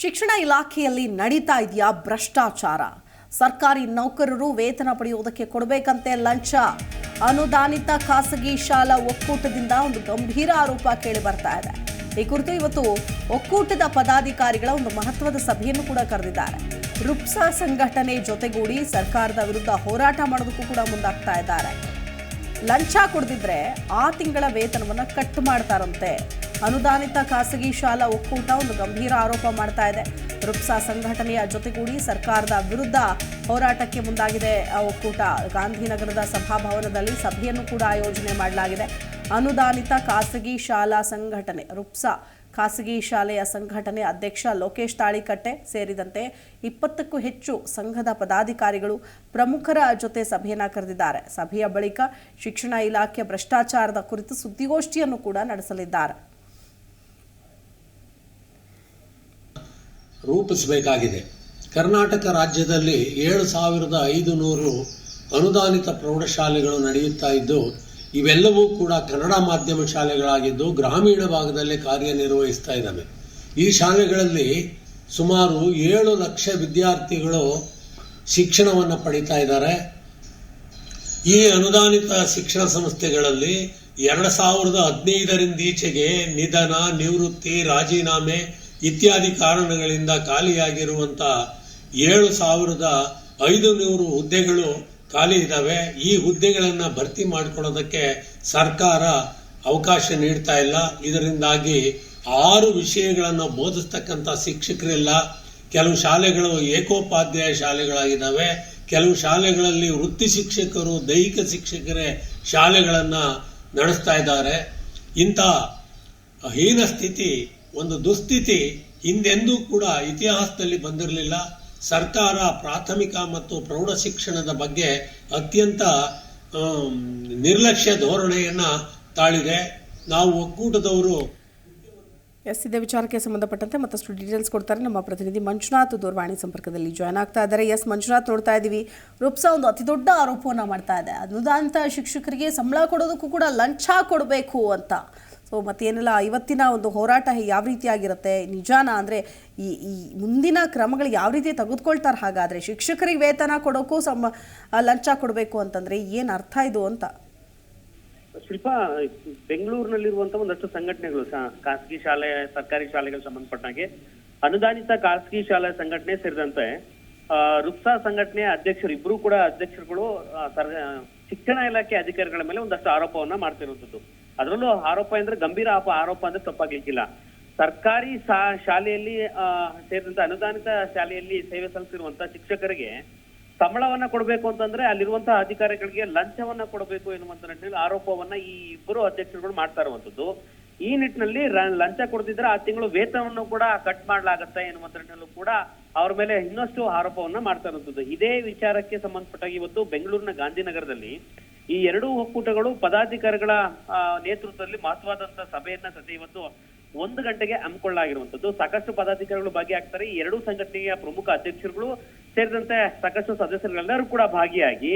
ಶಿಕ್ಷಣ ಇಲಾಖೆಯಲ್ಲಿ ನಡೀತಾ ಇದೆಯಾ ಭ್ರಷ್ಟಾಚಾರ? ಸರ್ಕಾರಿ ನೌಕರರು ವೇತನ ಪಡೆಯುವುದಕ್ಕೆ ಕೊಡಬೇಕಂತೆ ಲಂಚ. ಅನುದಾನಿತ ಖಾಸಗಿ ಶಾಲಾ ಒಕ್ಕೂಟದಿಂದ ಒಂದು ಗಂಭೀರ ಆರೋಪ ಕೇಳಿ ಬರ್ತಾ ಇದೆ. ಈ ಕುರಿತು ಇವತ್ತು ಒಕ್ಕೂಟದ ಪದಾಧಿಕಾರಿಗಳ ಒಂದು ಮಹತ್ವದ ಸಭೆಯನ್ನು ಕೂಡ ಕರೆದಿದ್ದಾರೆ. ರುಪ್ಸಾ ಸಂಘಟನೆ ಜೊತೆಗೂಡಿ ಸರ್ಕಾರದ ವಿರುದ್ಧ ಹೋರಾಟ ಮಾಡೋದಕ್ಕೂ ಕೂಡ ಮುಂದಾಗ್ತಾ ಇದ್ದಾರೆ. ಲಂಚ ಕೊಡದಿದ್ರೆ ಆ ತಿಂಗಳ ವೇತನವನ್ನು ಕಟ್ ಮಾಡ್ತಾರಂತೆ. ಅನುದಾನಿತ ಖಾಸಗಿ ಶಾಲಾ ಒಕ್ಕೂಟ ಒಂದು ಗಂಭೀರ ಆರೋಪ ಮಾಡ್ತಾ ಇದೆ. ರುಪ್ಸಾ ಸಂಘಟನೆಯ ಜೊತೆಗೂಡಿ ಸರ್ಕಾರದ ವಿರುದ್ಧ ಹೋರಾಟಕ್ಕೆ ಮುಂದಾಗಿದೆ ಒಕ್ಕೂಟ. ಗಾಂಧಿನಗರದ ಸಭಾಭವನದಲ್ಲಿ ಸಭೆಯನ್ನು ಕೂಡ ಆಯೋಜನೆ ಮಾಡಲಾಗಿದೆ. ಅನುದಾನಿತ ಖಾಸಗಿ ಶಾಲಾ ಸಂಘಟನೆ, ರುಪ್ಸಾ ಖಾಸಗಿ ಶಾಲೆಯ ಸಂಘಟನೆ ಅಧ್ಯಕ್ಷ ಲೋಕೇಶ್ ತಾಳಿಕಟ್ಟೆ ಸೇರಿದಂತೆ ಇಪ್ಪತ್ತಕ್ಕೂ ಹೆಚ್ಚು ಸಂಘದ ಪದಾಧಿಕಾರಿಗಳು ಪ್ರಮುಖರ ಜೊತೆ ಸಭೆಯನ್ನು ಕರೆದಿದ್ದಾರೆ. ಸಭೆಯ ಬಳಿಕ ಶಿಕ್ಷಣ ಇಲಾಖೆ ಭ್ರಷ್ಟಾಚಾರದ ಕುರಿತು ಸುದ್ದಿಗೋಷ್ಠಿಯನ್ನು ಕೂಡ ನಡೆಸಲಿದ್ದಾರೆ. ರೂಪಿಸಬೇಕಾಗಿದೆ. ಕರ್ನಾಟಕ ರಾಜ್ಯದಲ್ಲಿ ಏಳು ಸಾವಿರದ ಐದು ನೂರು ಅನುದಾನಿತ ಪ್ರೌಢಶಾಲೆಗಳು ನಡೆಯುತ್ತಾ ಇದ್ದು, ಇವೆಲ್ಲವೂ ಕೂಡ ಕನ್ನಡ ಮಾಧ್ಯಮ ಶಾಲೆಗಳಾಗಿದ್ದು ಗ್ರಾಮೀಣ ಭಾಗದಲ್ಲಿ ಕಾರ್ಯನಿರ್ವಹಿಸ್ತಾ ಇದ್ದಾವೆ. ಈ ಶಾಲೆಗಳಲ್ಲಿ ಸುಮಾರು ಏಳು ಲಕ್ಷ ವಿದ್ಯಾರ್ಥಿಗಳು ಶಿಕ್ಷಣವನ್ನು ಪಡಿತಾ ಇದ್ದಾರೆ. ಈ ಅನುದಾನಿತ ಶಿಕ್ಷಣ ಸಂಸ್ಥೆಗಳಲ್ಲಿ ಎರಡು ಸಾವಿರದ ಹದಿನೈದರಿಂದ ಈಚೆಗೆ ನಿಧನ, ನಿವೃತ್ತಿ, ರಾಜೀನಾಮೆ ಇತ್ಯಾದಿ ಕಾರಣಗಳಿಂದ ಖಾಲಿಯಾಗಿರುವಂತ ಏಳು ಸಾವಿರದ ಐದು ನೂರು ಹುದ್ದೆಗಳು ಖಾಲಿ ಇದ್ದಾವೆ ಈ ಹುದ್ದೆಗಳನ್ನು ಭರ್ತಿ ಮಾಡಿಕೊಳ್ಳೋದಕ್ಕೆ ಸರ್ಕಾರ ಅವಕಾಶ ನೀಡ್ತಾ ಇಲ್ಲ. ಇದರಿಂದಾಗಿ ಆರು ವಿಷಯಗಳನ್ನು ಬೋಧಿಸ್ತಕ್ಕಂಥ ಶಿಕ್ಷಕರಿಲ್ಲ. ಕೆಲವು ಶಾಲೆಗಳು ಏಕೋಪಾಧ್ಯಾಯ ಶಾಲೆಗಳಾಗಿದ್ದಾವೆ ಕೆಲವು ಶಾಲೆಗಳಲ್ಲಿ ವೃತ್ತಿ ಶಿಕ್ಷಕರು, ದೈಹಿಕ ಶಿಕ್ಷಕರೇ ಶಾಲೆಗಳನ್ನು ನಡೆಸ್ತಾ ಇದ್ದಾರೆ. ಇಂಥ ಹೀನ ಸ್ಥಿತಿ ಒಂದು ದುಸ್ಥಿತಿ ಹಿಂದೆಂದೂ ಕೂಡ ಇತಿಹಾಸದಲ್ಲಿ ಬಂದಿರಲಿಲ್ಲ. ಸರ್ಕಾರ ಪ್ರಾಥಮಿಕ ಮತ್ತು ಪ್ರೌಢ ಶಿಕ್ಷಣದ ಬಗ್ಗೆ ಅತ್ಯಂತ ನಿರ್ಲಕ್ಷ್ಯ ಧೋರಣೆಯನ್ನು ತಾಳಿದೆ. ನಾವು ಒಕ್ಕೂಟದವರು ಎಸ್, ಇದೇ ವಿಚಾರಕ್ಕೆ ಸಂಬಂಧಪಟ್ಟಂತೆ ಮತ್ತಷ್ಟು ಡೀಟೇಲ್ಸ್ ಕೊಡ್ತಾರೆ ನಮ್ಮ ಪ್ರತಿನಿಧಿ ಮಂಜುನಾಥ್ ದೂರವಾಣಿ ಸಂಪರ್ಕದಲ್ಲಿ ಜಾಯ್ನ್ ಆಗ್ತಾ ಇದ್ದಾರೆ. ಎಸ್, ಮಂಜುನಾಥ್ ನೋಡ್ತಾ ಇದ್ದೀವಿ. ರುಪ್ಸಾ ಒಂದು ಅತಿ ದೊಡ್ಡ ಆರೋಪವನ್ನು ಮಾಡ್ತಾ ಇದೆ. ಅನುದಾನಿತ ಶಿಕ್ಷಕರಿಗೆ ಸಂಬಳ ಕೊಡೋದಕ್ಕೂ ಕೂಡ ಲಂಚ ಕೊಡಬೇಕು ಅಂತ. ಸೊ ಮತ್ತೇನೆಲ್ಲ, ಇವತ್ತಿನ ಒಂದು ಹೋರಾಟ ಯಾವ ರೀತಿಯಾಗಿರುತ್ತೆ? ನಿಜಾನ ಅಂದರೆ ಈ ಈ ಮುಂದಿನ ಕ್ರಮಗಳು ಯಾವ ರೀತಿ ತೆಗೆದುಕೊಳ್ತಾರೆ ಹಾಗಾದರೆ? ಶಿಕ್ಷಕರಿಗೆ ವೇತನ ಕೊಡೋಕ್ಕೂ ಸಮ, ಲಂಚ ಕೊಡಬೇಕು ಅಂತಂದರೆ ಏನು ಅರ್ಥ ಇದು ಅಂತ? ಶಿಲ್ಪ, ಬೆಂಗಳೂರಿನಲ್ಲಿರುವಂತ ಒಂದಷ್ಟು ಸಂಘಟನೆಗಳು ಖಾಸಗಿ ಶಾಲೆ, ಸರ್ಕಾರಿ ಶಾಲೆಗಳಿಗೆ ಸಂಬಂಧಪಟ್ಟಾಗೆ ಅನುದಾನಿತ ಖಾಸಗಿ ಶಾಲೆ ಸಂಘಟನೆ ಸೇರಿದಂತೆ ರುಕ್ಸಾ ಸಂಘಟನೆಯ ಅಧ್ಯಕ್ಷರು, ಇಬ್ರು ಕೂಡ ಅಧ್ಯಕ್ಷರುಗಳು ಶಿಕ್ಷಣ ಇಲಾಖೆ ಅಧಿಕಾರಿಗಳ ಮೇಲೆ ಒಂದಷ್ಟು ಆರೋಪವನ್ನ ಮಾಡ್ತಿರುವಂತದ್ದು. ಅದರಲ್ಲೂ ಆರೋಪ ಅಂದ್ರೆ ಗಂಭೀರ ಆಪ ಆರೋಪ ಅಂದ್ರೆ ತಪ್ಪಾಗ್ಲಿಕ್ಕಿಲ್ಲ. ಸರ್ಕಾರಿ ಶಾಲೆಯಲ್ಲಿ ಸೇರಿದಂತೆ ಅನುದಾನಿತ ಶಾಲೆಯಲ್ಲಿ ಸೇವೆ ಸಲ್ಲಿಸಿರುವಂತ ಶಿಕ್ಷಕರಿಗೆ ಸಂಬಳವನ್ನ ಕೊಡಬೇಕು ಅಂತಂದ್ರೆ ಅಲ್ಲಿರುವಂತಹ ಅಧಿಕಾರಿಗಳಿಗೆ ಲಂಚವನ್ನ ಕೊಡಬೇಕು ಎನ್ನುವಂತ ನಿಟ್ಟಿನಲ್ಲಿ ಆರೋಪವನ್ನ ಈ ಇಬ್ಬರು ಅಧ್ಯಕ್ಷರುಗಳು ಮಾಡ್ತಾ ಇರುವಂತದ್ದು. ಈ ನಿಟ್ಟಿನಲ್ಲಿ ಲಂಚ ಕೊಡ್ತಿದ್ರೆ ಆ ತಿಂಗಳು ವೇತನವನ್ನು ಕೂಡ ಕಟ್ ಮಾಡ್ಲಾಗತ್ತೆ ಎನ್ನುವಂತ ನಿಟ್ಟಿನಲ್ಲೂ ಕೂಡ ಅವ್ರ ಮೇಲೆ ಇನ್ನಷ್ಟು ಆರೋಪವನ್ನ ಮಾಡ್ತಾ ಇರುವಂತದ್ದು. ಇದೇ ವಿಚಾರಕ್ಕೆ ಸಂಬಂಧಪಟ್ಟಾಗಿ ಇವತ್ತು ಬೆಂಗಳೂರಿನ ಗಾಂಧಿನಗರದಲ್ಲಿ ಈ ಎರಡೂ ಒಕ್ಕೂಟಗಳು ಪದಾಧಿಕಾರಿಗಳ ನೇತೃತ್ವದಲ್ಲಿ ಮಹತ್ವದಂತ ಸಭೆಯನ್ನ ಸದ್ಯ ಇವತ್ತು ಒಂದು ಗಂಟೆಗೆ ಹಮ್ಮಿಕೊಳ್ಳಲಾಗಿರುವಂತದ್ದು ಸಾಕಷ್ಟು ಪದಾಧಿಕಾರಿಗಳು ಭಾಗಿಯಾಗ್ತಾರೆ. ಈ ಎರಡೂ ಸಂಘಟನೆಯ ಪ್ರಮುಖ ಅಧ್ಯಕ್ಷರುಗಳು ಸೇರಿದಂತೆ ಸಾಕಷ್ಟು ಸದಸ್ಯರುಗಳೆಲ್ಲರೂ ಕೂಡ ಭಾಗಿಯಾಗಿ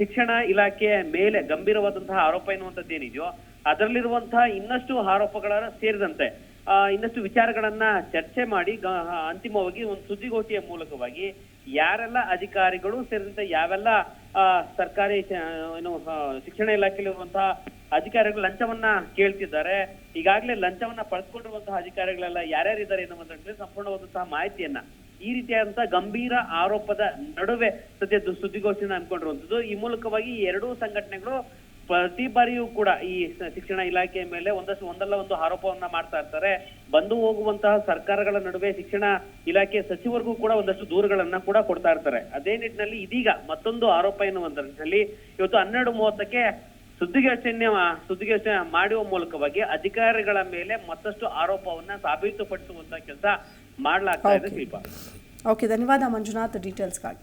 ಶಿಕ್ಷಣ ಇಲಾಖೆ ಮೇಲೆ ಗಂಭೀರವಾದಂತಹ ಆರೋಪ ಎನ್ನುವಂಥದ್ದು ಏನಿದೆಯೋ ಅದರಲ್ಲಿರುವಂತಹ ಇನ್ನಷ್ಟು ಆರೋಪಗಳ ಸೇರಿದಂತೆ ಇನ್ನಷ್ಟು ವಿಚಾರಗಳನ್ನ ಚರ್ಚೆ ಮಾಡಿ ಅಂತಿಮವಾಗಿ ಒಂದು ಸುದ್ದಿಗೋಷ್ಠಿಯ ಮೂಲಕವಾಗಿ ಯಾರೆಲ್ಲ ಅಧಿಕಾರಿಗಳು ಸೇರಿದಂತೆ ಯಾವೆಲ್ಲ ಸರ್ಕಾರಿ ಏನು ಶಿಕ್ಷಣ ಶಿಕ್ಷಣ ಇಲಾಖೆಯಲ್ಲಿರುವಂತಹ ಅಧಿಕಾರಿಗಳು ಲಂಚವನ್ನ ಕೇಳ್ತಿದ್ದಾರೆ. ಈಗಾಗಲೇ ಲಂಚವನ್ನ ಪಡೆದುಕೊಂಡಿರುವಂತಹ ಅಧಿಕಾರಿಗಳೆಲ್ಲ ಯಾರ್ಯಾರಿದ್ದಾರೆ ಎನ್ನುವಂತ ಸಂಪೂರ್ಣವಾದಂತಹ ಮಾಹಿತಿಯನ್ನ ಈ ರೀತಿಯಾದಂತಹ ಗಂಭೀರ ಆರೋಪದ ನಡುವೆ ಸದ್ಯ ಸುದ್ದಿಗೋಷ್ಠಿಯನ್ನು ಅನ್ಕೊಂಡಿರುವಂತದ್ದು ಈ ಮೂಲಕವಾಗಿ ಎರಡೂ ಸಂಘಟನೆಗಳು ಪ್ರತಿ ಬಾರಿಯೂ ಕೂಡ ಈ ಶಿಕ್ಷಣ ಇಲಾಖೆಯ ಮೇಲೆ ಒಂದಷ್ಟು ಒಂದಲ್ಲ ಒಂದು ಆರೋಪವನ್ನ ಮಾಡ್ತಾ ಇರ್ತಾರೆ. ಬಂದು ಹೋಗುವಂತಹ ಸರ್ಕಾರಗಳ ನಡುವೆ ಶಿಕ್ಷಣ ಇಲಾಖೆ ಸಚಿವರಿಗೂ ಕೂಡ ಒಂದಷ್ಟು ದೂರುಗಳನ್ನ ಕೂಡ ಕೊಡ್ತಾ ಇರ್ತಾರೆ. ಅದೇ ನಿಟ್ಟಿನಲ್ಲಿ ಇದೀಗ ಮತ್ತೊಂದು ಆರೋಪ ಎನ್ನುವಂತ ನಿಟ್ಟಿನಲ್ಲಿ ಇವತ್ತು ಹನ್ನೆರಡು ಮೂವತ್ತಕ್ಕೆ ಸುದ್ದಿಗೋಷ್ಠಿಯನ್ನ ಸುದ್ದಿಗೋಷ್ಠಿ ಮಾಡುವ ಮೂಲಕವಾಗಿ ಅಧಿಕಾರಿಗಳ ಮೇಲೆ ಮತ್ತಷ್ಟು ಆರೋಪವನ್ನ ಸಾಬೀತುಪಡಿಸುವಂತ ಕೆಲಸ ಮಾಡ್ಲಾಗ್ತಾ ಇದೆ. ಶಿಲ್ಪ ಓಕೆ ಧನ್ಯವಾದ ಮಂಜುನಾಥ್ ಡೀಟೇಲ್ಸ್ಗಾಗಿ.